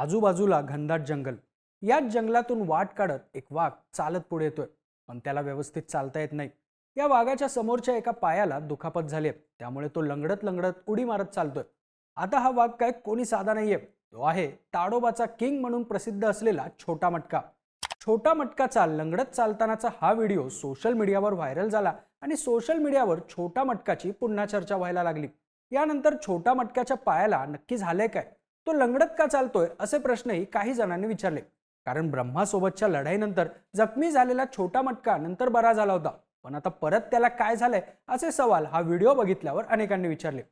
आजूबाजूला घनदाट जंगल. याच जंगलातून वाट काढत एक वाघ चालत पुढे येतोय पण त्याला व्यवस्थित चालता येत नाही. या वाघाच्या समोरच्या एका पायाला दुखापत झाली आहे. त्यामुळे तो लंगडत लंगडत उडी मारत चालतोय. आता हा वाघ काय कोणी साधा नाहीये. तो आहे ताडोबाचा किंग म्हणून प्रसिद्ध असलेला छोटा मटका. छोटा मटकाचा लंगडत चालतानाचा हा व्हिडिओ सोशल मीडियावर व्हायरल झाला आणि सोशल मीडियावर छोटा मटकाची पुन्हा चर्चा व्हायला लागली. यानंतर छोटा मटक्याच्या पायाला नक्की झालंय काय? तो लंगडत का चालतोय असे प्रश्नही काही जणांनी विचारले. कारण ब्रह्मासोबतच्या लढाईनंतर जखमी झालेला छोटा मटका नंतर बरा झाला होता. पण आता परत त्याला काय झालंय असे सवाल हा व्हिडिओ बघितल्यावर अनेकांनी विचारले.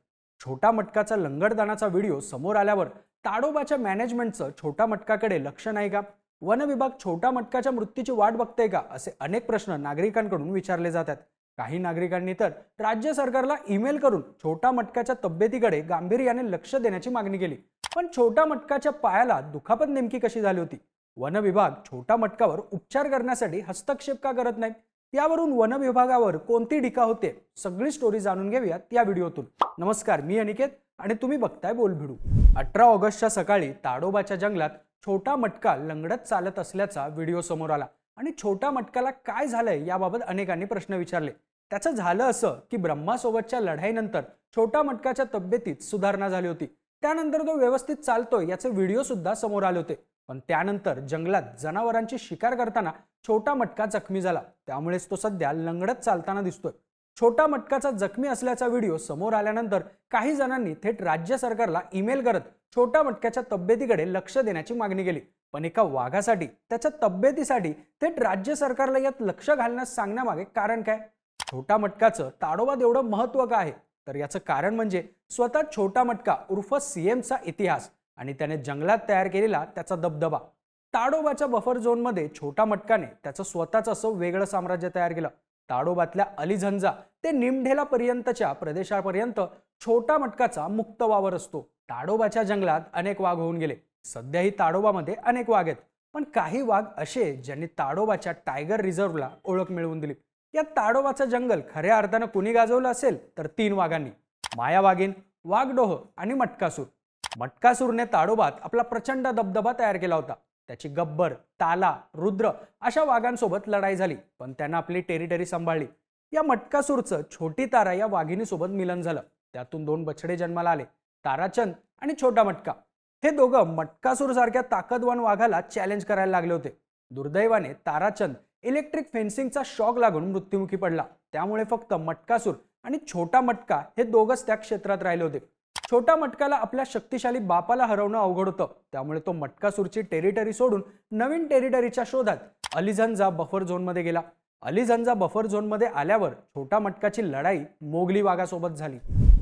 छोटा मटकाचा लंगडदानाचा व्हिडिओ समोर आल्यावर ताडोबाच्या मॅनेजमेंटचं छोटा मटकाकडे लक्ष नाही का? वन विभाग छोटा मटकाच्या मृत्यूची वाट बघतंय का? असे अनेक प्रश्न नागरिकांकडून विचारले जातात. काही नागरिकांनी तर राज्य सरकारला ईमेल करून छोटा मटकाच्या तब्येतीकडे गांभीर्याने लक्ष देण्याची मागणी केली. पण छोटा मटकाच्या पायाला दुखापत नेमकी कशी झाली होती? वन विभाग छोटा मटकावर उपचार करण्यासाठी हस्तक्षेप का करत नाही यावरून वन विभागावर कोणती टीका होते? सगळी स्टोरी जाणून घेऊयात या व्हिडिओतून. नमस्कार मी अनिकेत आणि तुम्ही बघताय बोलभिडू अठरा ऑगस्टच्या सकाळी ताडोबाच्या जंगलात छोटा मटका लंगडत चालत असल्याचा व्हिडिओ समोर आला आणि छोटा मटकाला काय झालंय याबाबत अनेकांनी प्रश्न विचारले. त्याचं झालं असं की ब्रह्मासोबतच्या लढाईनंतर छोटा मटकाच्या तब्येतीत सुधारणा झाली होती. त्यानंतर तो व्यवस्थित चालतोय याचे व्हिडिओ सुद्धा समोर आले होते. पण त्यानंतर जंगलात जनावरांची शिकार करताना छोटा मटका जखमी झाला. त्यामुळेच तो सध्या लंगडत चालताना दिसतोय. छोटा मटकाचा जखमी असल्याचा व्हिडिओ समोर आल्यानंतर काही जणांनी थेट राज्य सरकारला ईमेल करत छोटा मटक्याच्या तब्येतीकडे लक्ष देण्याची मागणी केली. पण एका वाघासाठी त्याच्या तब्येतीसाठी थेट राज्य सरकारला यात लक्ष घालण्यास सांगण्यामागे कारण काय? छोटा मटकाचं ताडोबात एवढं महत्त्व का आहे? तर याचं कारण म्हणजे स्वतः छोटा मटका उर्फ सीएमचा इतिहास आणि त्याने जंगलात तयार केलेला त्याचा दबदबा. ताडोबाच्या बफर झोनमध्ये छोटा मटकाने त्याचं स्वतःच असं वेगळं साम्राज्य तयार केलं. ताडोबातल्या अलिझंजा ते निमढेला पर्यंतच्या प्रदेशापर्यंत छोटा मटकाचा मुक्त वावर असतो. ताडोबाच्या जंगलात अनेक वाघ होऊन गेले. सध्याही ताडोबामध्ये अनेक वाघ आहेत. पण काही वाघ असे ज्यांनी ताडोबाच्या टायगर रिझर्व्हला ओळख मिळवून दिली. या ताडोबाचं जंगल खऱ्या अर्थानं कुणी गाजवलं असेल तर तीन वाघांनी. माया वाघीण वाघडोह आणि मटकासूर. मटकासूरने ताडोबात आपला प्रचंड दबदबा तयार केला होता. त्याची गब्बर ताला रुद्र अशा वाघांसोबत लढाई झाली पण त्यांना आपली टेरिटरी सांभाळली. या मटकासूरचं छोटी तारा या वाघिणीसोबत मिलन झालं. त्यातून दोन बछडे जन्माला आले ताराचंद आणि छोटा मटका. हे दोघं मटकासूर सारख्या ताकदवान वाघाला चॅलेंज करायला लागले होते. दुर्दैवाने ताराचंद इलेक्ट्रिक फेन्सिंगचा शॉक लागून मृत्युमुखी पडला. त्यामुळे फक्त मटकासूर आणि छोटा मटका हे दोघंच त्या क्षेत्रात राहिले होते. छोटा मटकाला आपल्या शक्तिशाली बापाला हरवणं अवघड होतं. त्यामुळे तो मटकासूरची टेरिटरी सोडून नवीन टेरिटरीच्या शोधात अलिझनजा बफर झोनमध्ये गेला. अलिझनजा बफर झोनमध्ये आल्यावर छोटा मटकाची लढाई मोगली वाघासोबत झाली.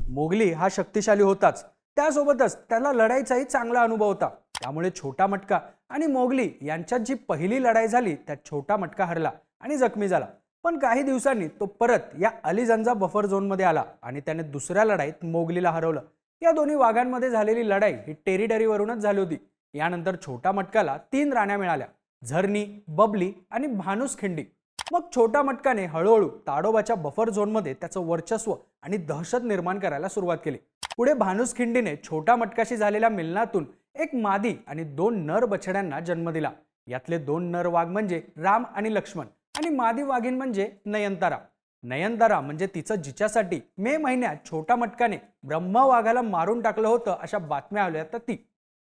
मोगली हा शक्तिशाली होताच. त्यासोबतच त्याला लढाईचाही चांगला अनुभव होता. त्यामुळे छोटा मटका आणि मोगली यांच्यात जी पहिली लढाई झाली त्यात छोटा मटका हरला आणि जखमी झाला. पण काही दिवसांनी तो परत या अलिझंजा बफर झोनमध्ये आला आणि त्याने दुसऱ्या लढाईत मोगलीला हरवलं. या दोन्ही वाघांमध्ये झालेली लढाई ही टेरिटरीवरूनच झाली होती. यानंतर छोटा मटकाला तीन राण्या मिळाल्या झरणी बबली आणि भानुस खिंडी. मग छोटा मटकाने हळूहळू ताडोबाच्या बफर झोनमध्ये त्याचं वर्चस्व आणि दहशत निर्माण करायला सुरुवात केली. पुढे भानुसखिंडीने छोटा मटकाशी झालेल्या मिलनातून एक मादी आणि दोन नर बछड्यांना जन्म दिला. यातले दोन नर वाघ म्हणजे राम आणि लक्ष्मण आणि मादी वाघीण म्हणजे नयनतारा. नयनतारा म्हणजे तिचं जिच्यासाठी मे महिन्यात छोटा मटकाने ब्रह्मा वाघाला मारून टाकलं होतं अशा बातम्या आल्या तर ती.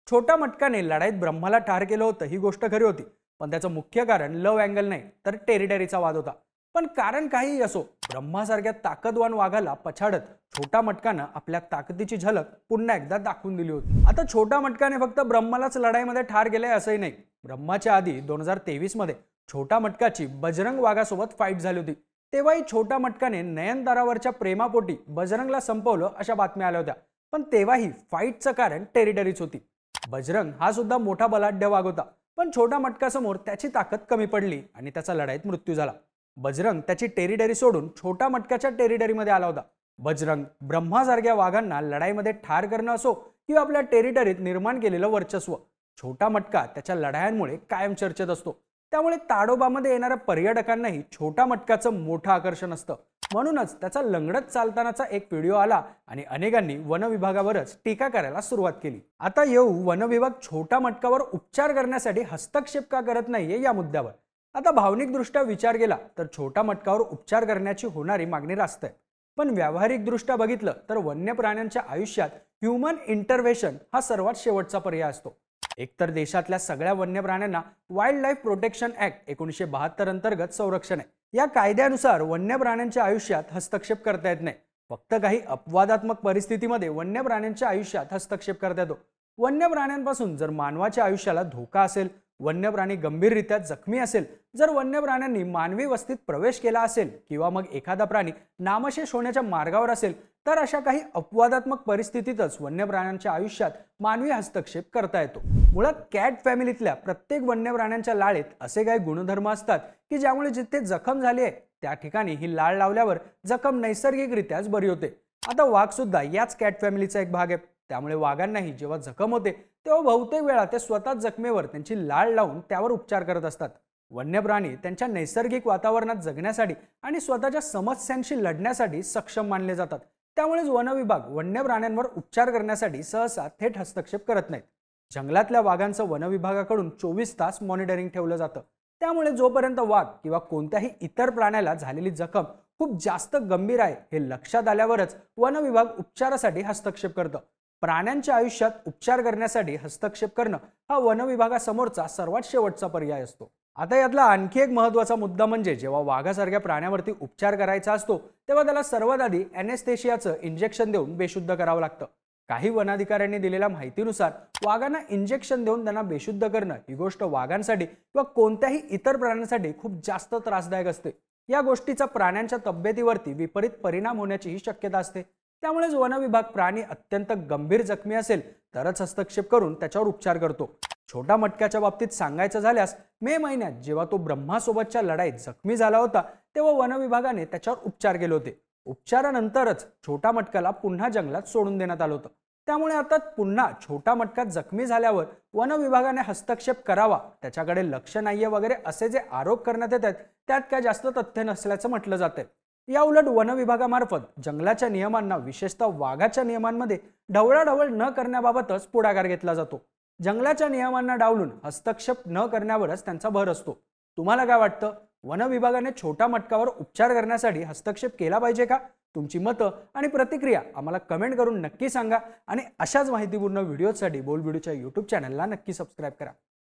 छोटा मटकाने लढाईत ब्रह्माला ठार केलं होतं ही गोष्ट खरी होती. पण त्याचं मुख्य कारण लव अँगल नाही तर टेरिटरीचा वाद होता. पण कारण काहीही असो ब्रह्मासारख्या ताकदवान वाघाला पछाडत छोटा मटकानं आपल्या ताकदीची झलक पुन्हा एकदा दाखवून दिली होती. आता छोटा मटकाने फक्त ब्रह्मालाच लढाईमध्ये ठार केलंय असंही नाही. ब्रह्माच्या आधी दोन हजार तेवीसमध्ये छोटा मटकाची बजरंग वाघासोबत फाईट झाली होती. तेव्हाही छोटा मटकाने नयनतारावरच्या प्रेमापोटी बजरंगला संपवलं अशा बातम्या आल्या होत्या. पण तेव्हाही फाईटचं कारण टेरिटरीच होती. बजरंग हा सुद्धा मोठा बलाढ्य वाघ होता. पण छोटा मटकासमोर त्याची ताकद कमी पडली आणि त्याचा लढाईत मृत्यू झाला. बजरंग त्याची टेरिडरी सोडून छोटा मटकाच्या टेरिडरीमध्ये आला होता. बजरंग ब्रह्मासारख्या वाघांना लढाईमध्ये ठार करणं असो किंवा आपल्या टेरिटरीत निर्माण केलेलं वर्चस्व छोटा मटका त्याच्या लढायांमुळे कायम चर्चेत असतो. त्यामुळे ताडोबामध्ये येणाऱ्या पर्यटकांनाही छोटा मटकाचं मोठं आकर्षण असतं. म्हणूनच त्याचा लंगडत चालतानाचा एक व्हिडिओ आला आणि अनेकांनी वन विभागावरच टीका करायला सुरुवात केली. आता येऊ वनविभाग छोटा मटकावर उपचार करण्यासाठी हस्तक्षेप का करत नाहीये या मुद्द्यावर? आता भावनिकदृष्ट्या विचार केला तर छोटा मटकावर उपचार करण्याची होणारी मागणी रास्त आहे. पण व्यावहारिकदृष्ट्या बघितलं तर वन्य प्राण्यांच्या आयुष्यात ह्युमन इंटरव्हेशन हा सर्वात शेवटचा पर्याय असतो. एकतर देशातल्या सगळ्या वन्य प्राण्यांना वाईल्ड लाईफ प्रोटेक्शन ऍक्ट एकोणीसशे बहात्तर अंतर्गत संरक्षण आहे. या कायद्यानुसार वन्य प्राण्यांच्या आयुष्यात हस्तक्षेप करता येत नाही. फक्त काही अपवादात्मक परिस्थितीमध्ये वन्य प्राण्यांच्या आयुष्यात हस्तक्षेप करता येतो. वन्य प्राण्यांपासून जर मानवाच्या आयुष्याला धोका असेल वन्य प्राणी गंभीररित्या जखमी असेल जर वन्य प्राण्यांनी मानवी वस्तीत प्रवेश केला असेल किंवा मग एखादा प्राणी नामशेष होण्याच्या मार्गावर असेल तर अशा काही अपवादात्मक परिस्थितीतच वन्य प्राण्यांच्या आयुष्यात मानवी हस्तक्षेप करता येतो. मुळात कॅट फॅमिलीतल्या प्रत्येक वन्य प्राण्यांच्या लाळेत असे काही गुणधर्म असतात की ज्यामुळे जिथे जखम झाली आहे त्या ठिकाणी ही लाळ लावल्यावर जखम नैसर्गिकरित्याच बरी होते. आता वाघ सुद्धा याच कॅट फॅमिलीचा एक भाग आहे. त्यामुळे वाघांनाही जेव्हा जखम होते तेव्हा बहुतेक वेळा ते स्वतः जखमेवर त्यांची लाळ लावून त्यावर उपचार करत असतात. वन्य प्राणी त्यांच्या नैसर्गिक वातावरणात जगण्यासाठी आणि स्वतःच्या समस्यांशी लढण्यासाठी सक्षम मानले जातात. त्यामुळेच वनविभाग वन्य प्राण्यांवर उपचार करण्यासाठी सहसा थेट हस्तक्षेप करत नाहीत. जंगलातल्या वाघांचं वनविभागाकडून चोवीस तास मॉनिटरिंग ठेवलं जातं. त्यामुळे जोपर्यंत वाघ किंवा कोणत्याही इतर प्राण्याला झालेली जखम खूप जास्त गंभीर आहे हे लक्षात आल्यावरच वनविभाग उपचारासाठी हस्तक्षेप करतं. प्राण्यांच्या आयुष्यात उपचार करण्यासाठी हस्तक्षेप करणं हा वन विभागासमोरचा सर्वात शेवटचा पर्याय असतो. आता यातला आणखी एक महत्त्वाचा मुद्दा म्हणजे जेव्हा वाघासारख्या प्राण्यावरती उपचार करायचा असतो तेव्हा त्याला सर्वात आधी अॅनेस्थेशियाचं इंजेक्शन देऊन बेशुद्ध करावं लागतं. काही वनाधिकाऱ्यांनी दिलेल्या माहितीनुसार वाघांना इंजेक्शन देऊन त्यांना बेशुद्ध करणं ही गोष्ट वाघांसाठी किंवा कोणत्याही इतर प्राण्यांसाठी खूप जास्त त्रासदायक असते. या गोष्टीचा प्राण्यांच्या तब्येतीवरती विपरीत परिणाम होण्याचीही शक्यता असते. त्यामुळेच वन विभाग प्राणी अत्यंत गंभीर जखमी असेल तरच हस्तक्षेप करून त्याच्यावर उपचार करतो. छोटा मटक्याच्या बाबतीत सांगायचं झाल्यास मे महिन्यात जेव्हा तो ब्रह्मासोबतच्या लढाईत जखमी झाला होता तेव्हा वन विभागाने त्याच्यावर उपचार केले होते. उपचारानंतरच छोटा मटक्याला पुन्हा जंगलात सोडून देण्यात आलं होतं. त्यामुळे आता पुन्हा छोटा मटका जखमी झाल्यावर वन विभागाने हस्तक्षेप करावा त्याच्याकडे लक्ष नाहीये वगैरे असे जे आरोप करण्यात येत आहेत त्यात काय जास्त तथ्य नसल्याचं म्हटलं जातंय. या उलट वन विभागामार्फत जंगलाच्या नियमांना विशेषतः वाघाच्या नियमांमध्ये ढवळाढवळ न करण्याबाबतच पुढाकार घेतला जातो. जंगलाच्या नियमांना डावलून हस्तक्षेप न करण्यावरच त्यांचा भर असतो. तुम्हाला काय वाटतं? वन विभागाने छोट्या मटकावर उपचार करण्यासाठी हस्तक्षेप केला पाहिजे का? तुमची मतं आणि प्रतिक्रिया आम्हाला कमेंट करून नक्की सांगा आणि अशाच माहितीपूर्ण व्हिडिओसाठी बोल व्हिडिओच्या यूट्यूब चॅनलला नक्की सबस्क्राईब करा.